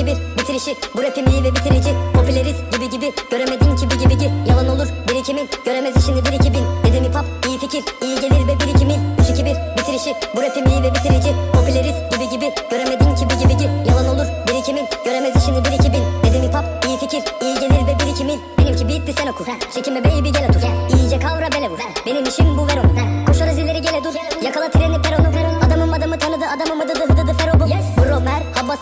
2 1 bitirişi Bu rapim iyi ve bitirici Popüleriz gibi gibi Göremedin ki bir gibi gi Yalan olur birikimin Göremez işini bir iki bin Dedim hip hop iyi fikir iyi gelir ve birikimin 3 2 1 bitirişi Bu rapim iyi ve bitirici Popüleriz gibi gibi Göremedin ki bir gibi gi Yalan olur birikimin Göremez işini bir iki bin Dedim hip hop iyi fikir iyi gelir ve birikimin Benimki bitti sen oku Çekinme baby gel otur İyice kavra bele vur Benim işim bu ver onu Koşarız ileri gele dur Yakala treni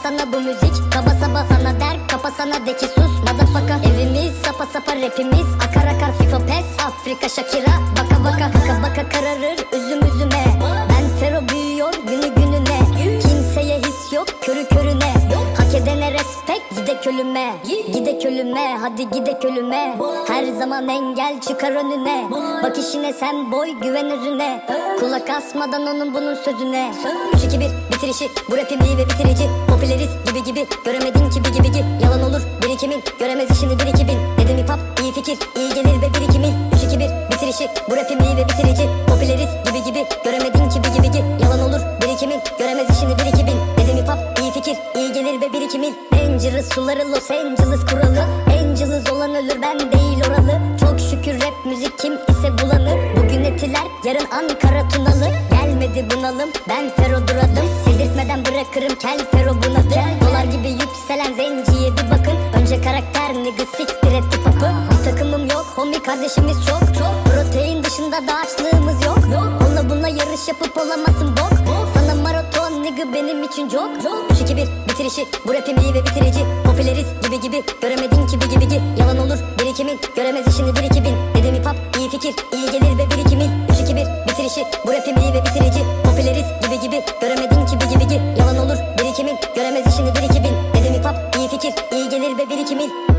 sana bu müzik Kaba saba sana der kapa sana de ki sus. Motherfucker Evimiz sapa sapa rapimiz Akar akar FIFA pes Afrika Shakira Baka baka baka baka kararır üzüm üzüme. Ben fero büyüyor günü gününe. Kimseye his yok körü körüne ölüme Gide ölüme hadi gide ölüme Her zaman engel çıkar önüne. Bak işine sen boy güven özüne. Kulak asmadan onun bunun sözüne. 3 2 1 bitirişi bu rapim iyi ve bitirici. Popüleriz gibi gibi göremedin ki bir gibi gi Yalan olur birikimin göremez işini bir iki bin Dedim hip hop iyi fikir iyi gelir ve birikimin 3 2 1 bitirişi bu rapim iyi ve bitirici. Popüleriz gibi gibi göremedin ki bir gibi gi Yalan olur birikimin göremez işini bir iki bin Dedim hip hop iyi fikir iyi gelir ve birikimin Dangerous suları Los Angeles kuralı. Angeles olan ölür ben değil oralı. Çok şükür rap müzik kim ise bulanır. Bugün etiler yarın Ankara Tunalı. Gelmedi bunalım ben fero duradım. Sildirtmeden bırakırım kel fero bunadı Dolar gibi yükselen zenciye bir bakın. Önce karakter nigga siktir et hip hop'u Bir takımım yok homie kardeşimiz çok Protein dışında da açlığımız yok. Onunla bununla yarış yapıp olamazsın bok nigga benim için çok 3 2 1 bitirişi bu rapim iyi ve bitirici. Popüleriz gibi gibi göremedin ki bir gibi. Gi Yalan olur birikimin göremez işini bir iki bin Dedim hip hop iyi fikir iyi gelir ve birikimin 3 2 1 bitirişi bu rapim iyi ve bitirici. Popüleriz gibi gibi göremedin ki bir gibi. Gi Yalan olur birikimin göremez işini bir iki bin Dedim hip hop iyi fikir iyi gelir ve birikimin